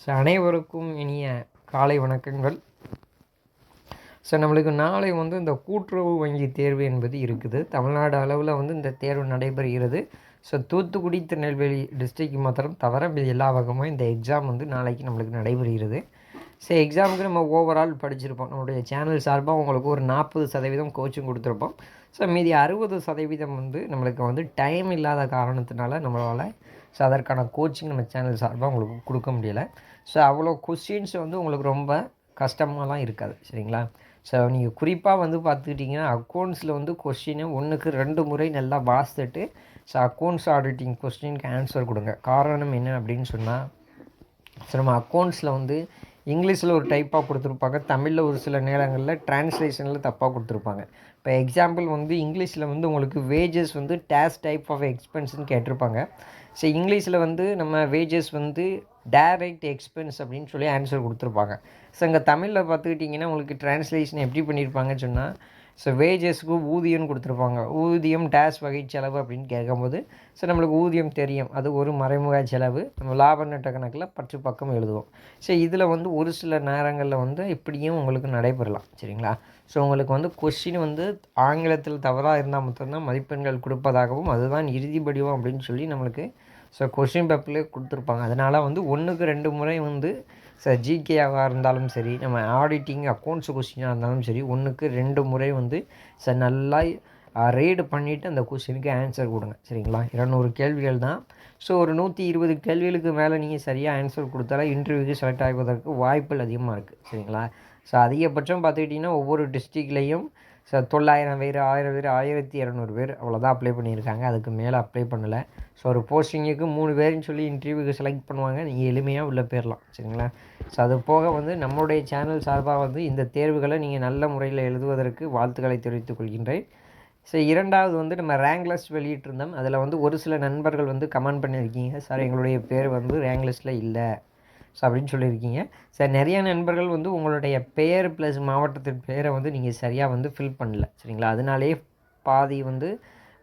So அனைவருக்கும் இனிய காலை வணக்கங்கள். ஸோ நம்மளுக்கு நாளை வந்து இந்த கூட்டுறவு வங்கி தேர்வு என்பது இருக்குது. தமிழ்நாடு அளவில் வந்து இந்த தேர்வு நடைபெறுகிறது. ஸோ தூத்துக்குடி திருநெல்வேலி டிஸ்ட்ரிக்ட் மாத்திரம் தவிர இது எல்லா வகமும் இந்த எக்ஸாம் வந்து நாளைக்கு நம்மளுக்கு நடைபெறுகிறது. ஸோ எக்ஸாமுக்கு நம்ம ஓவரால் படிச்சிருப்போம். நம்மளுடைய சேனல் சார்பாக உங்களுக்கு ஒரு நாற்பது சதவீதம் கோச்சிங் கொடுத்துருப்போம். ஸோ மீதி அறுபது சதவீதம் வந்து நம்மளுக்கு வந்து டைம் இல்லாத காரணத்தினால நம்மளால் ஸோ அதற்கான கோச்சிங் நம்ம சேனல் சார்பாக உங்களுக்கு கொடுக்க முடியலை. ஸோ அவ்வளோ கொஸ்டின்ஸ் வந்து உங்களுக்கு ரொம்ப கஷ்டமாலாம் இருக்காது சரிங்களா? ஸோ நீங்கள் குறிப்பாக வந்து பார்த்துக்கிட்டிங்கன்னா அக்கௌண்ட்ஸில் வந்து கொஸ்டினை ஒன்றுக்கு ரெண்டு முறை நல்லா வாசித்துட்டு ஸோ அக்கௌண்ட்ஸ் ஆடிட்டிங் கொஸ்டினுக்கு ஆன்சர் கொடுங்க. காரணம் என்ன அப்படின்னு சொன்னால் ஸோ நம்ம அக்கௌண்ட்ஸில் வந்து இங்கிலீஷில் ஒரு டைப்பாக கொடுத்துருப்பாங்க தமிழில் ஒரு சில நேரங்களில் ட்ரான்ஸ்லேஷனில் தப்பாக கொடுத்துருப்பாங்க. இப்போ எக்ஸாம்பிள் வந்து இங்கிலீஷில் வந்து உங்களுக்கு வேஜஸ் வந்து டேஸ் டைப் ஆஃப் எக்ஸ்பென்ஸ்னு கேட்டிருப்பாங்க. ஸோ இங்கிலீஷில் வந்து நம்ம வேஜஸ் வந்து டைரக்ட் எக்ஸ்பென்ஸ் அப்படின்னு சொல்லி ஆன்சர் கொடுத்துருப்பாங்க. ஸோ இங்கே தமிழில் பார்த்துக்கிட்டிங்கன்னா உங்களுக்கு ட்ரான்ஸ்லேஷன் எப்படி பண்ணியிருப்பாங்கன்னு சொன்னால் ஸோ வேஜஸ்க்கு ஊதியம்னு கொடுத்துருப்பாங்க. ஊதியம் டேஸ் வகை செலவு அப்படின்னு கேட்கும்போது ஸோ நம்மளுக்கு ஊதியம் தெரியும். அது ஒரு மறைமுக செலவு. நம்ம லாப நட்ட கணக்கில் பற்று பக்கம் எழுதுவோம். ஸோ இதில் வந்து ஒரு சில நேரங்களில் வந்து இப்படியும் உங்களுக்கு நடைபெறலாம். சரிங்களா? ஸோ உங்களுக்கு வந்து கொஷின் வந்து ஆங்கிலத்தில் தவறாக இருந்தால் மட்டும்தான் மதிப்பெண்கள் கொடுப்பதாகவும் அதுதான் இறுதி படிவம் அப்படின்னு சொல்லி நம்மளுக்கு ஸோ கொஷின் பேப்பர்லேயே கொடுத்துருப்பாங்க. அதனால் வந்து ஒன்றுக்கு ரெண்டு முறை வந்து சார் ஜிகேவாக இருந்தாலும் சரி நம்ம ஆடிட்டிங் அக்கௌண்ட்ஸ் கொஸ்டினாக இருந்தாலும் சரி ஒன்றுக்கு ரெண்டு முறை வந்து சார் நல்லா ரீடு பண்ணிவிட்டு அந்த கொஸ்டினுக்கு ஆன்சர் கொடுங்க. சரிங்களா? இரநூறு கேள்விகள் தான். ஸோ ஒரு நூற்றி இருபது கேள்விகளுக்கு மேலே நீங்கள் சரியாக ஆன்சர் கொடுத்தாலே இன்டர்வியூக்கு செலக்ட் ஆகுவதற்கு வாய்ப்புகள் அதிகமாக இருக்குது சரிங்களா? ஸோ அதிகபட்சம் பார்த்துக்கிட்டிங்கன்னா ஒவ்வொரு டிஸ்ட்ரிக்ட்லேயும் ஸோ தொள்ளாயிரம் பேர் ஆயிரம் பேர் ஆயிரத்தி இரநூறு பேர் அவ்வளோதான் அப்ளை பண்ணியிருக்காங்க. அதுக்கு மேலே அப்ளை பண்ணலை. ஸோ ஒரு போஸ்டிங்குக்கு மூணு பேருன்னு சொல்லி இன்டர்வியூக்கு செலக்ட் பண்ணுவாங்க. நீங்கள் எளிமையாக உள்ளே போயிடலாம் சரிங்களா? ஸோ அது போக வந்து நம்மளுடைய சேனல் சார்பாக வந்து இந்த தேர்வுகளை நீங்கள் நல்ல முறையில் எழுதுவதற்கு வாழ்த்துக்களை தெரிவித்துக் கொள்கின்றேன். ஸோ இரண்டாவது வந்து நம்ம ரேங்க் லிஸ்ட் வெளியிட்டிருந்தோம். அதில் வந்து ஒரு சில நண்பர்கள் வந்து கமெண்ட் பண்ணியிருக்கீங்க. சார் எங்களுடைய பேர் வந்து ரேங்க் லிஸ்ட்டில் இல்லை. ஸோ அப்படின்னு சொல்லியிருக்கீங்க. சார் நிறையா நண்பர்கள் வந்து உங்களுடைய பெயர் ப்ளஸ் மாவட்டத்தின் பெயரை வந்து நீங்கள் சரியாக வந்து ஃபில் பண்ணல சரிங்களா? அதனாலே பாதி வந்து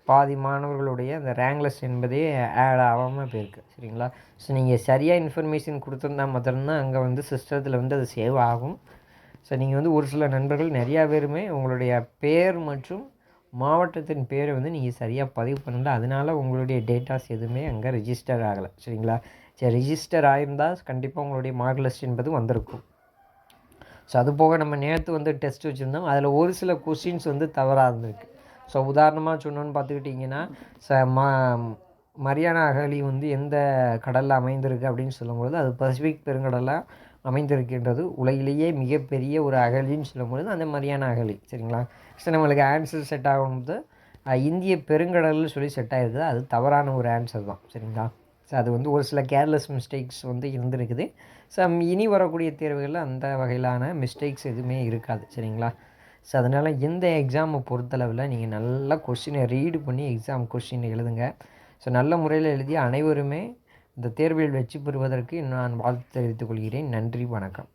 பாதி மாணவர்களுடைய அந்த ரேங்க்லெஸ் என்பதே ஆட் ஆகாமல் போயிருக்கு சரிங்களா? ஸோ நீங்கள் சரியாக இன்ஃபர்மேஷன் கொடுத்துருந்தா மாத்திரம்தான் அங்கே வந்து சிஸ்டத்தில் வந்து அது சேவ் ஆகும். ஸோ நீங்கள் வந்து ஒரு சில நண்பர்கள் நிறையா பேருமே உங்களுடைய பேர் மற்றும் மாவட்டத்தின் பேரை வந்து நீங்கள் சரியாக பதிவு பண்ணல. அதனால் உங்களுடைய டேட்டாஸ் எதுவுமே அங்கே ரிஜிஸ்டர் ஆகலை சரிங்களா? சரி ரிஜிஸ்டர் ஆகியிருந்தால் கண்டிப்பாக உங்களுடைய மார்க் லிஸ்ட் என்பது வந்திருக்கும். ஸோ அது போக நம்ம நேற்று வந்து டெஸ்ட் வச்சுருந்தோம். அதில் ஒரு சில கொஸ்டின்ஸ் வந்து தவறாக இருந்திருக்கு. ஸோ உதாரணமாக சொன்னோன்னு பார்த்துக்கிட்டிங்கன்னா ச ம மரியானா அகழி வந்து எந்த கடலில் அமைந்திருக்கு அப்படின்னு சொல்லும்பொழுது அது பசிபிக் பெருங்கடலாக அமைந்திருக்கின்றது. உலகிலேயே மிகப்பெரிய ஒரு அகழின்னு சொல்லும்பொழுது அந்த மரியானா அகழி சரிங்களா? ஸோ நம்மளுக்கு ஆன்சர் செட் ஆகும்போது இந்திய பெருங்கடல்னு சொல்லி செட் ஆகிருக்குது அது தவறான ஒரு ஆன்சர் தான். சரிங்களா? ஸோ அது வந்து ஒரு சில கேர்லெஸ் மிஸ்டேக்ஸ் வந்து இருந்திருக்குது. ஸோ இனி வரக்கூடிய தேர்வுகளில் அந்த வகையிலான மிஸ்டேக்ஸ் எதுவுமே இருக்காது சரிங்களா? ஸோ அதனால் எந்த எக்ஸாமை பொறுத்தளவில் நீங்கள் நல்லா கொஷினை ரீடு பண்ணி எக்ஸாம் கொஷினை எழுதுங்க. ஸோ நல்ல முறையில் எழுதி அனைவருமே இந்த தேர்வில் வெற்றி பெறுவதற்கு நான் வாழ்த்து தெரிவித்துக் கொள்கிறேன். நன்றி வணக்கம்.